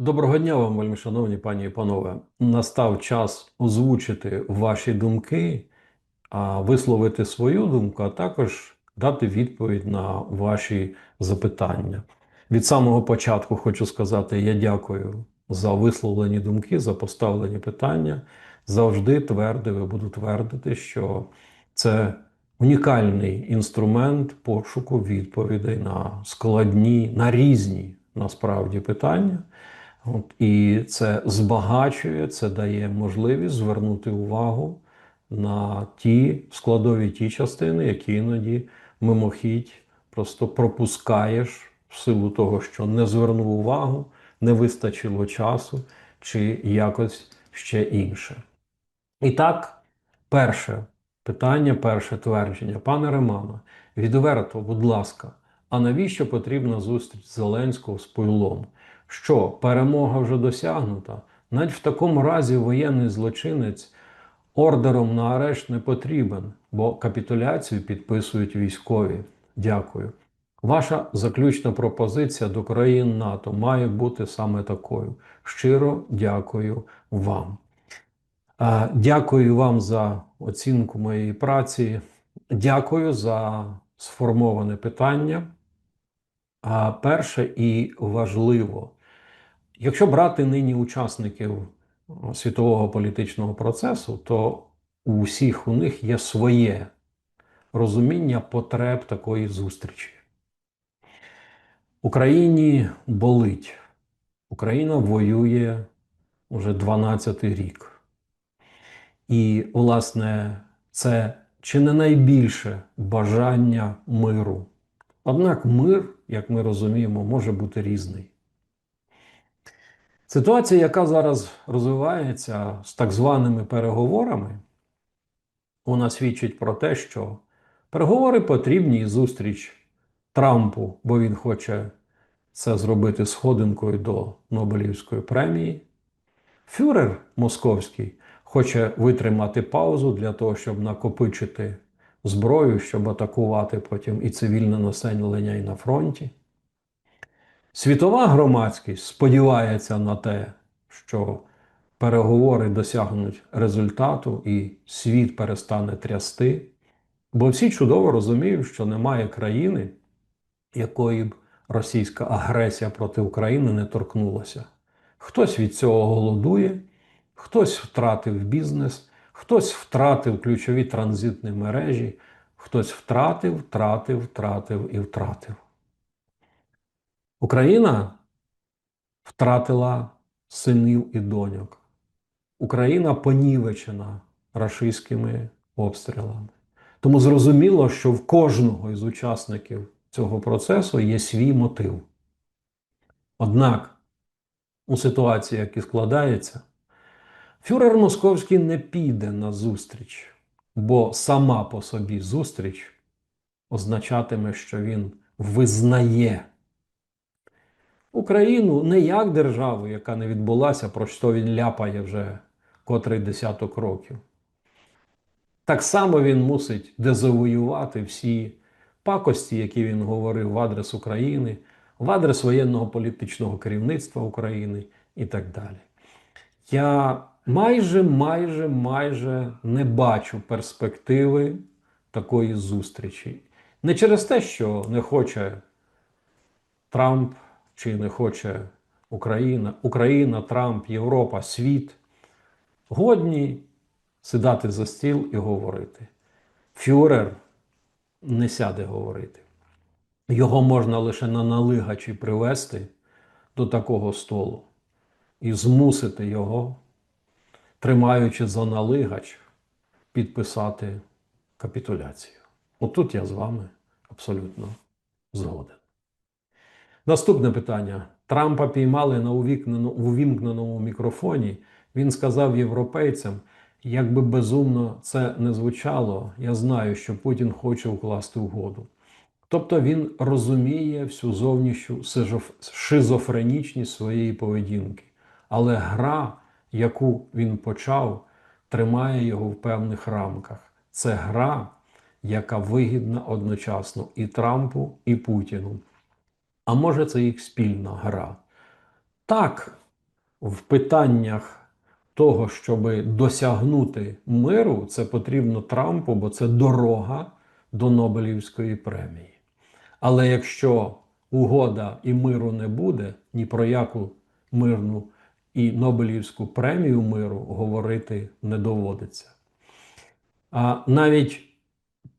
Доброго дня вам, вельми шановні пані і панове. Настав час озвучити ваші думки, висловити свою думку, а також дати відповідь на ваші запитання. Від самого початку хочу сказати: я дякую за висловлені думки, за поставлені питання. Завжди твердив і буду твердити, що це унікальний інструмент пошуку відповідей на складні, на різні насправді питання. От, і це збагачує, це дає можливість звернути увагу на ті складові ті частини, які іноді мимохідь просто пропускаєш в силу того, що не звернув увагу, не вистачило часу чи якось ще інше. І так, перше питання, перше твердження. Пане Романо, відверто, будь ласка, а навіщо потрібна зустріч Зеленського з Пуйлом? Що перемога вже досягнута? Навіть в такому разі воєнний злочинець ордером на арешт не потрібен, бо капітуляцію підписують військові. Дякую. Ваша заключна пропозиція до країн НАТО має бути саме такою. Щиро дякую вам. Е, Дякую вам за оцінку моєї праці. Дякую за сформоване питання. Перше і важливо, якщо брати нині учасників світового політичного процесу, то у всіх у них є своє розуміння потреб такої зустрічі. Україні болить. Україна воює уже 12-й рік. І, власне, це чи не найбільше бажання миру. Однак мир, як ми розуміємо, може бути різний. Ситуація, яка зараз розвивається з так званими переговорами, вона свідчить про те, що переговори потрібні і зустріч Трампу, бо він хоче це зробити сходинкою до Нобелівської премії. Фюрер московський хоче витримати паузу для того, щоб накопичити зброю, щоб атакувати потім і цивільне населення, і на фронті. Світова громадськість сподівається на те, що переговори досягнуть результату і світ перестане трясти, бо всі чудово розуміють, що немає країни, якої б російська агресія проти України не торкнулася. Хтось від цього голодує, хтось втратив бізнес, хтось втратив ключові транзитні мережі, хтось втратив, втратив, втратив і втратив. Україна втратила синів і доньок. Україна понівечена рашистськими обстрілами. Тому зрозуміло, що в кожного із учасників цього процесу є свій мотив. Однак, у ситуації, яка складається, фюрер Московський не піде на зустріч, бо сама по собі зустріч означатиме, що він визнає Україну не як державу, яка не відбулася, про що він ляпає вже котрий десяток років. Так само він мусить дезавоювати всі пакості, які він говорив в адрес України, в адрес воєнного політичного керівництва України і так далі. Я майже, майже, майже не бачу перспективи такої зустрічі. Не через те, що не хоче Трамп чи не хоче Україна, Україна, Трамп, Європа, світ годні сідати за стіл і говорити. Фюрер не сяде говорити. Його можна лише на налигачі привести до такого столу і змусити його, тримаючи за налигач, підписати капітуляцію. Отут я з вами абсолютно згоден. Наступне питання. Трампа піймали на увімкненому мікрофоні. Він сказав європейцям, як би безумно це не звучало, я знаю, що Путін хоче укласти угоду. Тобто він розуміє всю зовнішню шизофренічність своєї поведінки. Але гра, яку він почав, тримає його в певних рамках. Це гра, яка вигідна одночасно і Трампу, і Путіну. А може, це їх спільна гра. Так, в питаннях того, щоб досягнути миру, це потрібно Трампу, бо це дорога до Нобелівської премії. Але якщо угода і миру не буде, ні про яку мирну і Нобелівську премію миру говорити не доводиться. А навіть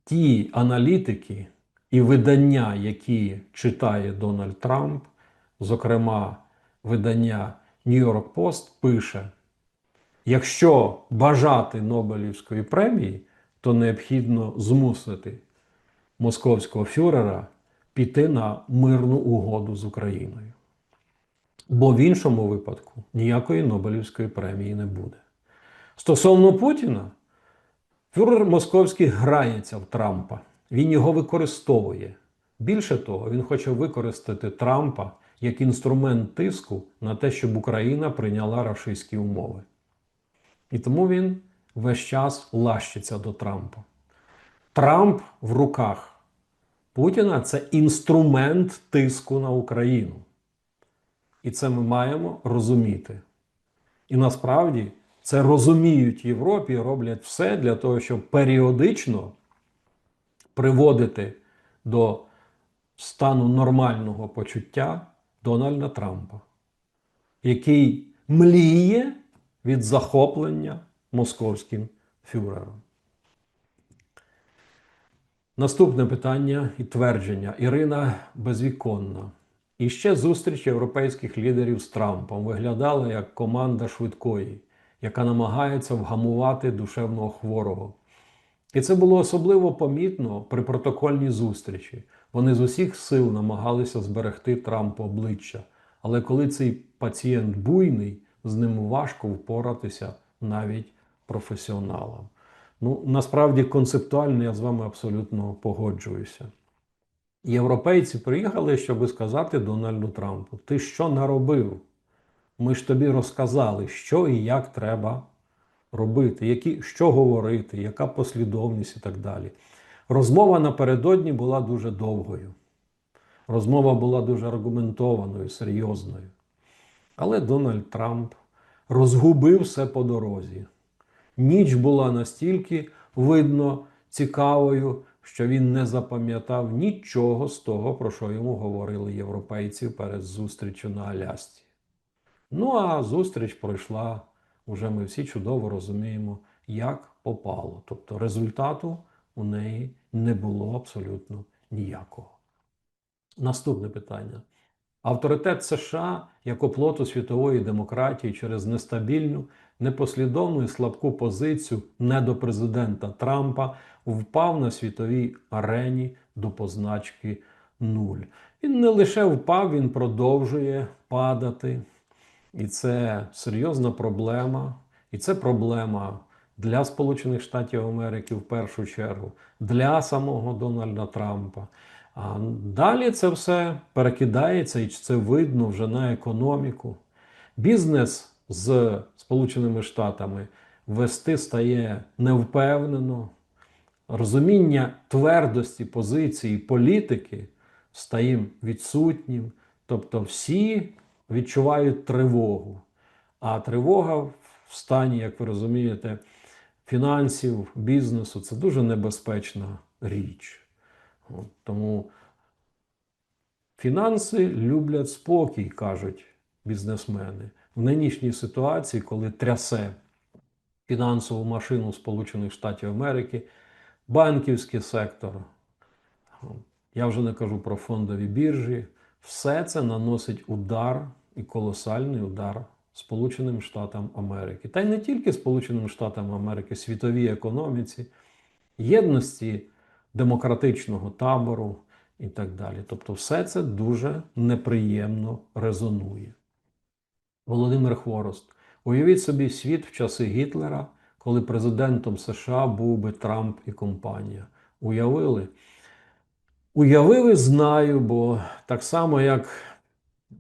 ті аналітики і видання, які читає Дональд Трамп, зокрема видання York Post, пише: якщо бажати Нобелівської премії, то необхідно змусити московського фюрера піти на мирну угоду з Україною. Бо в іншому випадку ніякої Нобелівської премії не буде. Стосовно Путіна, фюрер московський грається в Трампа. Він його використовує. Більше того, він хоче використати Трампа як інструмент тиску на те, щоб Україна прийняла рашистські умови. І тому він весь час лащиться до Трампа. Трамп в руках Путіна це інструмент тиску на Україну. І це ми маємо розуміти. І насправді це розуміють в Європі і роблять все для того, щоб періодично приводити до стану нормального почуття Дональда Трампа, який мліє від захоплення московським фюрером. Наступне питання і твердження. Ірина Безвіконна. І ще зустріч європейських лідерів з Трампом виглядала як команда швидкої, яка намагається вгамувати душевного хворого. І це було особливо помітно при протокольній зустрічі. Вони з усіх сил намагалися зберегти Трампу обличчя. Але коли цей пацієнт буйний, з ним важко впоратися навіть професіоналам. Ну, насправді концептуально я з вами абсолютно погоджуюся. Європейці приїхали, щоб сказати Дональду Трампу: ти що наробив? Ми ж тобі розказали, що і як треба робити, які, що говорити, яка послідовність і так далі. Розмова напередодні була дуже довгою. Розмова була дуже аргументованою, серйозною. Але Дональд Трамп розгубив все по дорозі. Ніч була настільки видно цікавою, що він не запам'ятав нічого з того, про що йому говорили європейці перед зустрічю на Алясці. Ну а зустріч пройшла, уже ми всі чудово розуміємо, як попало. Тобто результату у неї не було абсолютно ніякого. Наступне питання. Авторитет США як оплоту світової демократії через нестабільну, непослідовну і слабку позицію недопрезидента Трампа впав на світовій арені до позначки нуль. Він не лише впав, він продовжує падати. І це серйозна проблема. І це проблема для Сполучених Штатів Америки в першу чергу, для самого Дональда Трампа. А далі це все перекидається, і це видно вже на економіку. Бізнес з Сполученими Штатами вести стає невпевнено. Розуміння твердості позиції політики стає відсутнім. Тобто всі відчувають тривогу. А тривога в стані, як ви розумієте, фінансів, бізнесу це дуже небезпечна річ. От, тому фінанси люблять спокій, кажуть бізнесмени. В нинішній ситуації, коли трясе фінансову машину Сполучених Штатів Америки, банківський сектор, я вже не кажу про фондові біржі, все це наносить удар і колосальний удар Сполученим Штатам Америки. Та й не тільки Сполученим Штатам Америки, світовій економіці, єдності демократичного табору і так далі. Тобто, все це дуже неприємно резонує. Володимир Хворост. Уявіть собі світ в часи Гітлера, коли президентом США був би Трамп і компанія. Уявили? Уявили, знаю, бо так само, як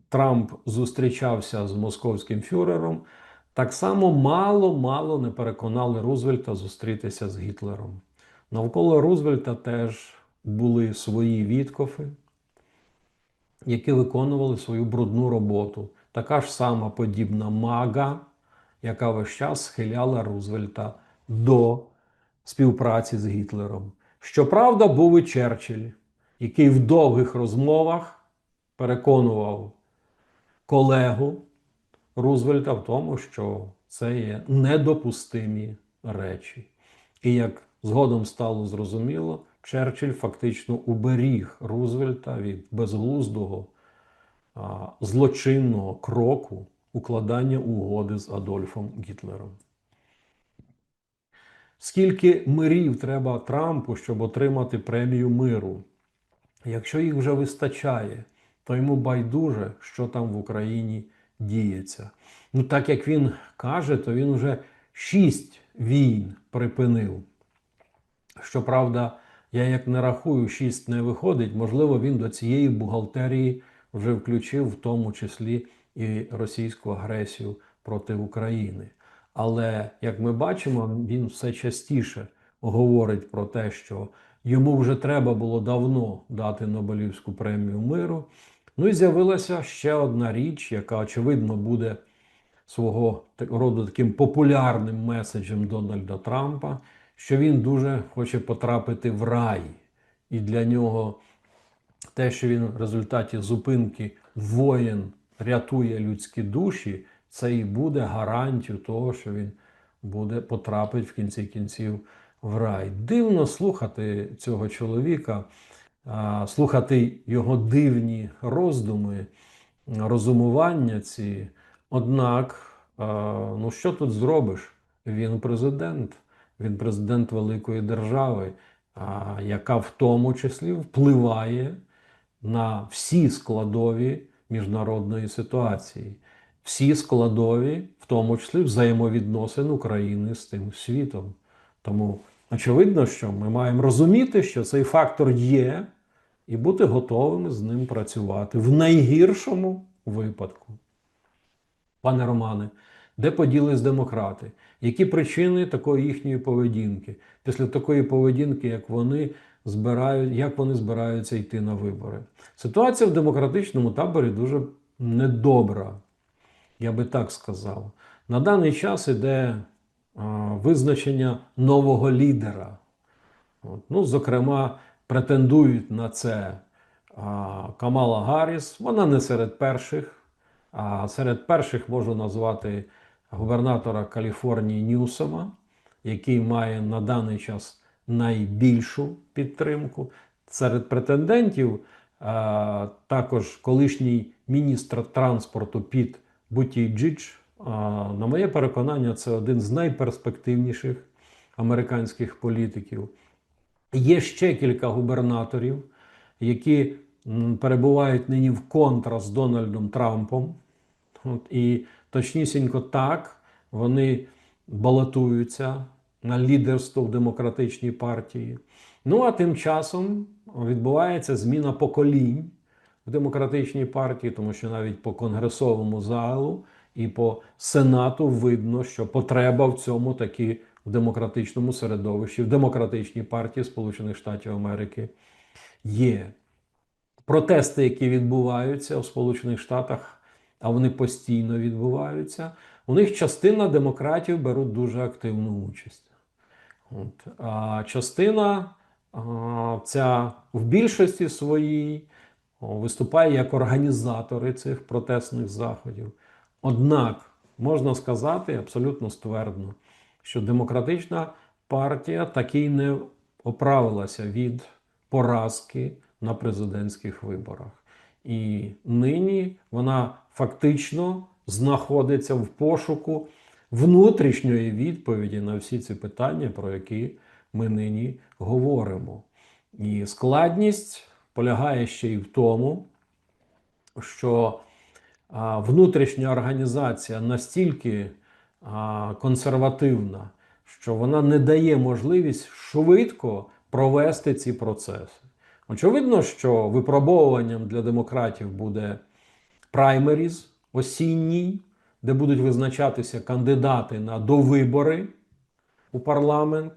Трамп зустрічався з московським фюрером, так само мало-мало не переконали Рузвельта зустрітися з Гітлером. Навколо Рузвельта теж були свої відкофи, які виконували свою брудну роботу. така ж сама подібна мага, яка весь час схиляла Рузвельта до співпраці з Гітлером. Щоправда, був і Черчилль, який в довгих розмовах переконував колегу Рузвельта в тому, що це є недопустимі речі. І як згодом стало зрозуміло, Черчилль фактично уберіг Рузвельта від безглуздого а, злочинного кроку укладання угоди з Адольфом Гітлером. Скільки мирів треба Трампу, щоб отримати премію миру? Якщо їх вже вистачає, то йому байдуже, що там в Україні діється. Ну, так як він каже, то він вже шість війн припинив. Щоправда, я як не рахую, шість не виходить. Можливо, він до цієї бухгалтерії вже включив в тому числі і російську агресію проти України. Але як ми бачимо, він все частіше говорить про те, що йому вже треба було давно дати Нобелівську премію миру. Ну і з'явилася ще одна річ, яка очевидно буде свого роду таким популярним меседжем Дональда Трампа, що він дуже хоче потрапити в рай. І для нього те, що він в результаті зупинки воєн рятує людські душі, це і буде гарантією того, що він буде потрапить в кінці кінців в рай. Дивно слухати цього чоловіка, слухати його дивні роздуми, розумування ці. Однак, ну що тут зробиш? Він президент, він президент великої держави, яка в тому числі впливає на всі складові міжнародної ситуації, всі складові, в тому числі взаємовідносин України з тим світом. Тому очевидно, що ми маємо розуміти, що цей фактор є, і бути готовими з ним працювати в найгіршому випадку. Пане Романе, де поділись демократи? Які причини такої їхньої поведінки? Після такої поведінки, як вони збирають, як вони збираються йти на вибори? Ситуація в демократичному таборі дуже недобра, я би так сказав. На даний час іде а, визначення нового лідера. От. Ну, зокрема, претендують на це Камала Гарріс. Вона не серед перших. А серед перших можу назвати губернатора Каліфорнії Ньюсома, який має на даний час найбільшу підтримку. Серед претендентів також колишній міністр транспорту Піт Бутіджич. На моє переконання, це один з найперспективніших американських політиків. Є ще кілька губернаторів, які перебувають нині в контра з Дональдом Трампом. От, і точнісінько так вони балотуються на лідерство в демократичній партії. Ну а тим часом відбувається зміна поколінь в демократичній партії, тому що навіть по конгресовому залу і по сенату видно, що потреба в цьому таки в демократичному середовищі, в демократичній партії Сполучених Штатів Америки є. Протести, які відбуваються у Сполучених Штатах, а вони постійно відбуваються, у них частина демократів беруть дуже активну участь. От. А частина а, ця в більшості своїй виступає як організатори цих протестних заходів. Однак можна сказати абсолютно ствердно, що демократична партія таки не оправилася від поразки на президентських виборах. І нині вона фактично знаходиться в пошуку внутрішньої відповіді на всі ці питання, про які ми нині говоримо. І складність полягає ще й в тому, що внутрішня організація настільки консервативна, що вона не дає можливість швидко провести ці процеси. Очевидно, що випробовуванням для демократів буде праймеріз осінній, де будуть визначатися кандидати на довибори у парламент,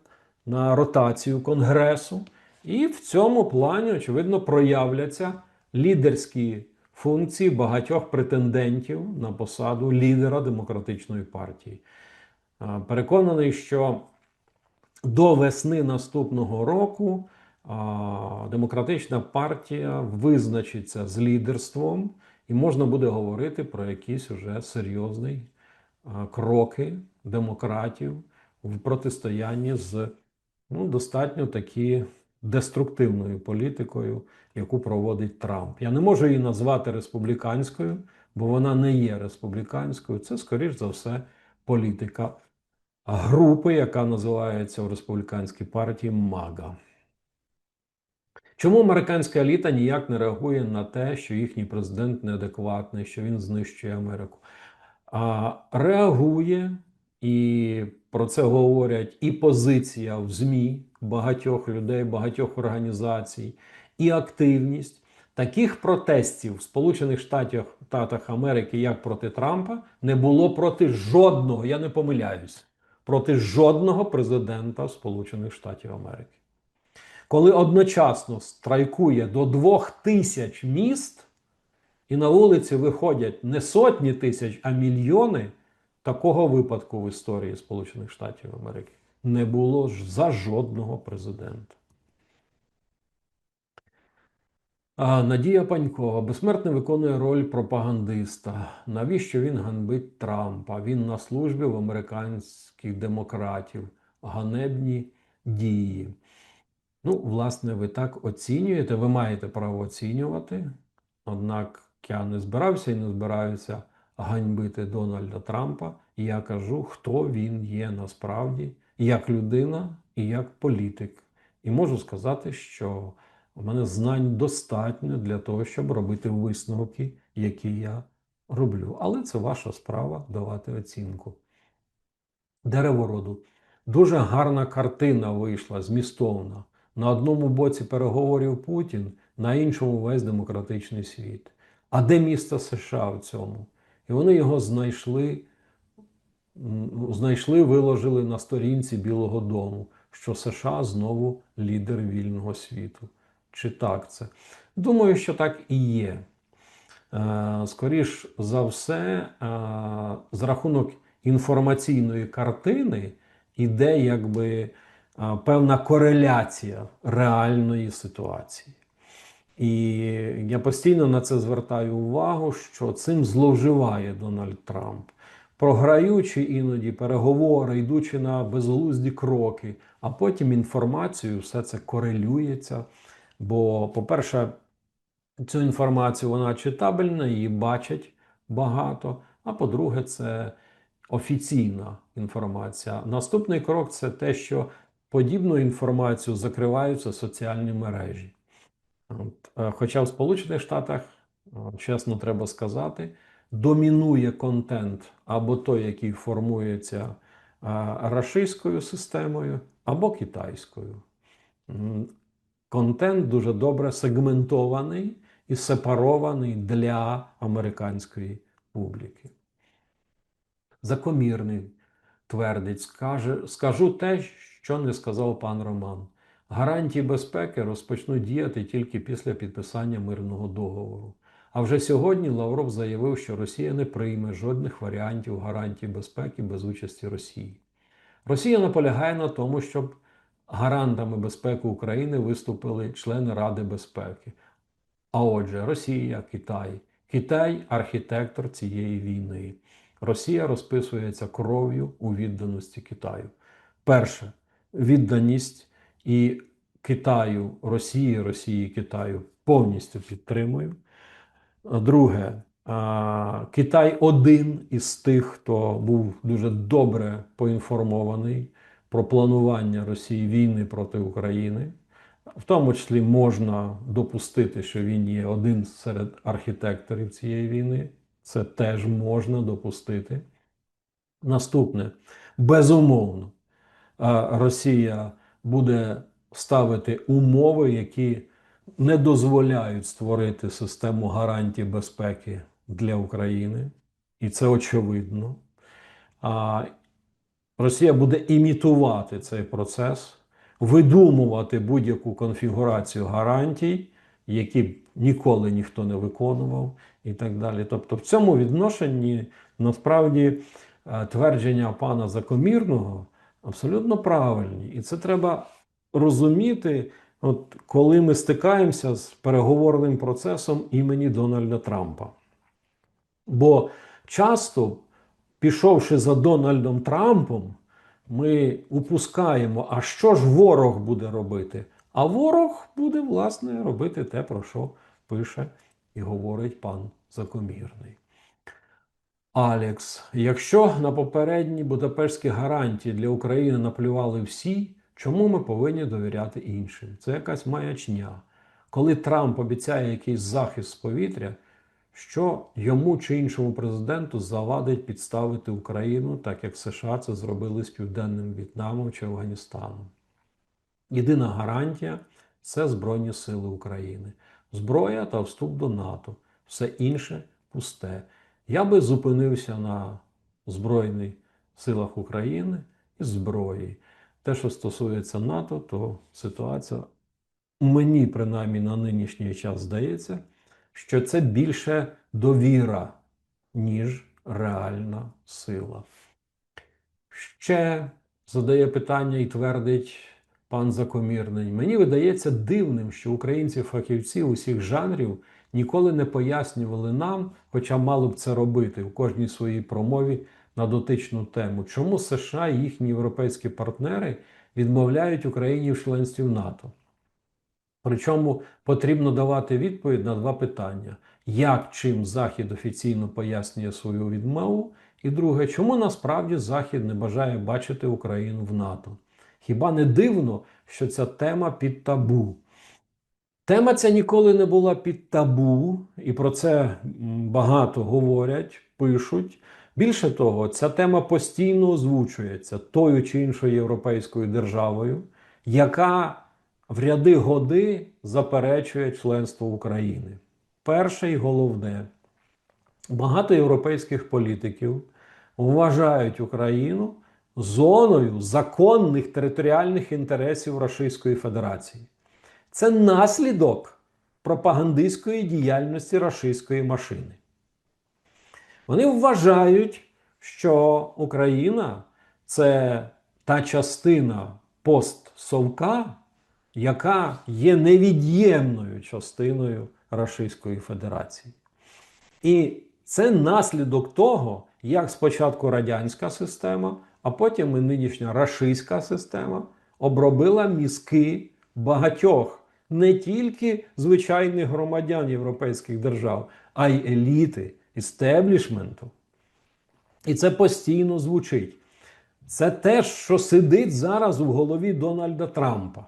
на ротацію Конгресу. І в цьому плані, очевидно, проявляться лідерські функції багатьох претендентів на посаду лідера демократичної партії. Переконаний, що до весни наступного року демократична партія визначиться з лідерством, і можна буде говорити про якісь уже серйозні кроки демократів в протистоянні з ну, достатньо таки деструктивною політикою, яку проводить Трамп. Я не можу її назвати республіканською, бо вона не є республіканською. Це, скоріш за все, політика групи, яка називається у республіканській партії МАГА. Чому американська еліта ніяк не реагує на те, що їхній президент неадекватний, що він знищує Америку? А реагує, і про це говорять і позиція в ЗМІ багатьох людей, багатьох організацій, і активність. Таких протестів в Сполучених Штатах Америки, як проти Трампа, не було проти жодного, я не помиляюсь, проти жодного президента Сполучених Штатів Америки. Коли одночасно страйкує до двох тисяч міст, і на вулиці виходять не сотні тисяч, а мільйони, такого випадку в історії Сполучених Штатів Америки не було за жодного президента. А Надія Панькова безсмертно виконує роль пропагандиста. Навіщо він ганбить Трампа? Він на службі в американських демократів. Ганебні дії. Ну, власне, ви так оцінюєте, ви маєте право оцінювати. Однак я не збирався і не збираюся ганьбити Дональда Трампа. Я кажу, хто він є насправді, як людина і як політик. І можу сказати, що у мене знань достатньо для того, щоб робити висновки, які я роблю. Але це ваша справа давати оцінку. Деревороду. Дуже гарна картина вийшла змістовна. На одному боці переговорів Путін, на іншому весь демократичний світ. А де місто США в цьому? І вони його знайшли, знайшли, виложили на сторінці Білого Дому, що США знову лідер вільного світу. Чи так це? Думаю, що так і є. Е, Скоріш за все, е, з рахунок інформаційної картини іде якби е, певна кореляція реальної ситуації. І я постійно на це звертаю увагу, що цим зловживає Дональд Трамп, програючи іноді переговори, йдучи на безглузді кроки, а потім інформацію все це корелюється. Бо, по-перше, цю інформацію вона читабельна, її бачать багато. А по-друге, це офіційна інформація. Наступний крок це те, що подібну інформацію закриваються соціальні мережі. Е, Хоча в Сполучених Штатах, е, чесно треба сказати, домінує контент або той, який формується е, рашистською системою, або китайською. Контент дуже добре сегментований і сепарований для американської публіки. Закомірний твердить, скажу те, що не сказав пан Роман. Гарантії безпеки розпочнуть діяти тільки після підписання мирного договору. А вже сьогодні Лавров заявив, що Росія не прийме жодних варіантів гарантій безпеки без участі Росії. Росія наполягає на тому, щоб гарантами безпеки України виступили члени Ради безпеки. А отже, Росія, Китай. Китай архітектор цієї війни. Росія розписується кров'ю у відданості Китаю. Перше відданість і Китаю, Росії, Росії, Китаю повністю підтримую. Друге, Китай один із тих, хто був дуже добре поінформований про планування Росії війни проти України. В тому числі можна допустити, що він є один серед архітекторів цієї війни. Це теж можна допустити. Наступне, безумовно, Росія буде ставити умови, які не дозволяють створити систему гарантій безпеки для України, і це очевидно. А Росія буде імітувати цей процес, видумувати будь-яку конфігурацію гарантій, які б ніколи ніхто не виконував, і так далі. Тобто, в цьому відношенні насправді е, твердження пана Закомірного абсолютно правильні. І це треба розуміти, от коли ми стикаємося з переговорним процесом імені Дональда Трампа. Бо часто, пішовши за Дональдом Трампом, ми упускаємо, а що ж ворог буде робити? А ворог буде, власне, робити те, про що пише і говорить пан Закомірний. Алекс, якщо на попередні будапештські гарантії для України наплювали всі, чому ми повинні довіряти іншим? Це якась маячня. Коли Трамп обіцяє якийсь захист з повітря, що йому чи іншому президенту завадить підставити Україну, так як США це зробили з Південним В'єтнамом чи Афганістаном. Єдина гарантія це Збройні Сили України, зброя та вступ до НАТО. Все інше пусте. Я би зупинився на Збройних силах України і зброї. Те, що стосується НАТО, то ситуація мені, принаймні, на нинішній час здається, що це більше довіра, ніж реальна сила. Ще задає питання і твердить пан Закомірний. Мені видається дивним, що українці-фахівці усіх жанрів ніколи не пояснювали нам, хоча мали б це робити у кожній своїй промові на дотичну тему, чому США і їхні європейські партнери відмовляють Україні в членстві в НАТО. Причому потрібно давати відповідь на два питання: як чим Захід офіційно пояснює свою відмову, і друге, чому насправді Захід не бажає бачити Україну в НАТО? Хіба не дивно, що ця тема під табу? Тема ця ніколи не була під табу, і про це багато говорять, пишуть. Більше того, ця тема постійно озвучується тою чи іншою європейською державою, яка в ряди годи заперечує членство України. Перше і головне, багато європейських політиків вважають Україну зоною законних територіальних інтересів Російської Федерації. Це наслідок пропагандистської діяльності рашистської машини. Вони вважають, що Україна це та частина постсовка, яка є невід'ємною частиною Російської Федерації. І це наслідок того, як спочатку радянська система, а потім і нинішня рашистська система обробила мізки багатьох не тільки звичайних громадян європейських держав, а й еліти, істеблішменту. І це постійно звучить. Це те, що сидить зараз у голові Дональда Трампа.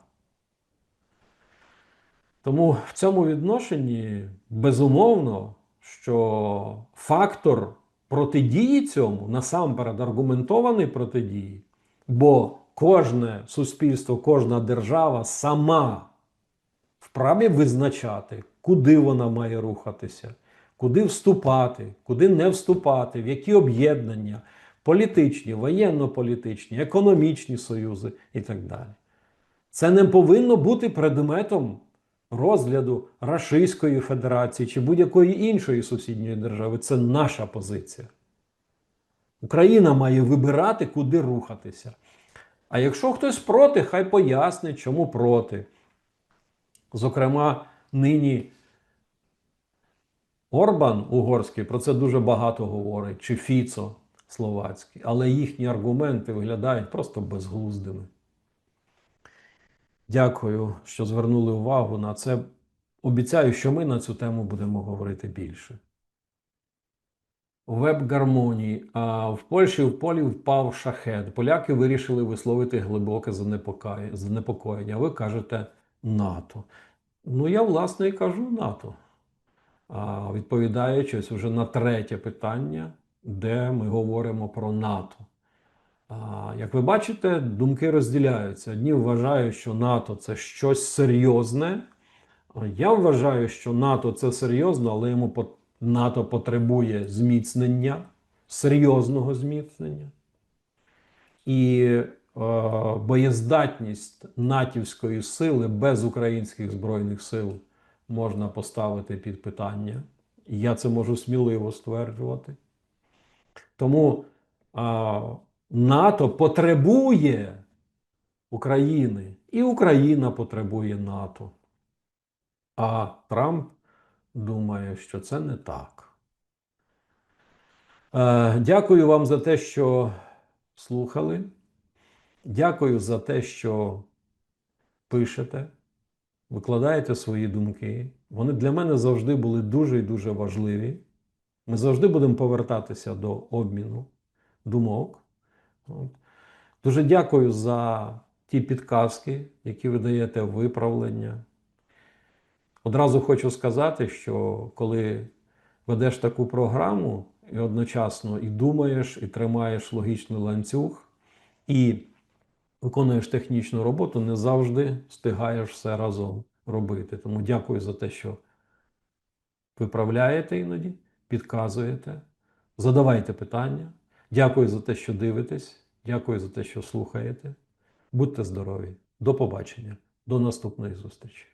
Тому в цьому відношенні безумовно, що фактор протидії цьому насамперед аргументований протидії, бо кожне суспільство, кожна держава сама вправі визначати, куди вона має рухатися, куди вступати, куди не вступати, в які об'єднання, політичні, воєнно-політичні, економічні союзи і так далі. Це не повинно бути предметом розгляду Рашистської Федерації чи будь-якої іншої сусідньої держави. Це наша позиція. Україна має вибирати, куди рухатися. А якщо хтось проти, хай пояснить, чому проти. Зокрема, нині Орбан угорський про це дуже багато говорить, чи Фіцо словацький, але їхні аргументи виглядають просто безглуздими. Дякую, що звернули увагу на це. Обіцяю, що ми на цю тему будемо говорити більше. Веб гармонії. А в Польщі в полі впав шахет. Поляки вирішили висловити глибоке занепокоєння. Ви кажете НАТО. Ну, я, власне, і кажу НАТО. А, відповідаючи ось уже на третє питання, де ми говоримо про НАТО. А, Як ви бачите, думки розділяються. Одні вважають, що НАТО це щось серйозне. Я вважаю, що НАТО це серйозно, але йому НАТО потребує зміцнення, серйозного зміцнення. І боєздатність натівської сили без українських збройних сил можна поставити під питання. Я це можу сміливо стверджувати. Тому а, НАТО потребує України, і Україна потребує НАТО. А Трамп думає, що це не так. Е, Дякую вам за те, що слухали. Дякую за те, що пишете, викладаєте свої думки. Вони для мене завжди були дуже і дуже важливі. Ми завжди будемо повертатися до обміну думок. Дуже дякую за ті підказки, які ви даєте виправлення. Одразу хочу сказати, що коли ведеш таку програму і одночасно і думаєш, і тримаєш логічний ланцюг, і виконуєш технічну роботу, не завжди встигаєш все разом робити. Тому дякую за те, що виправляєте іноді, підказуєте, задавайте питання. Дякую за те, що дивитесь. Дякую за те, що слухаєте. Будьте здорові. До побачення. До наступної зустрічі.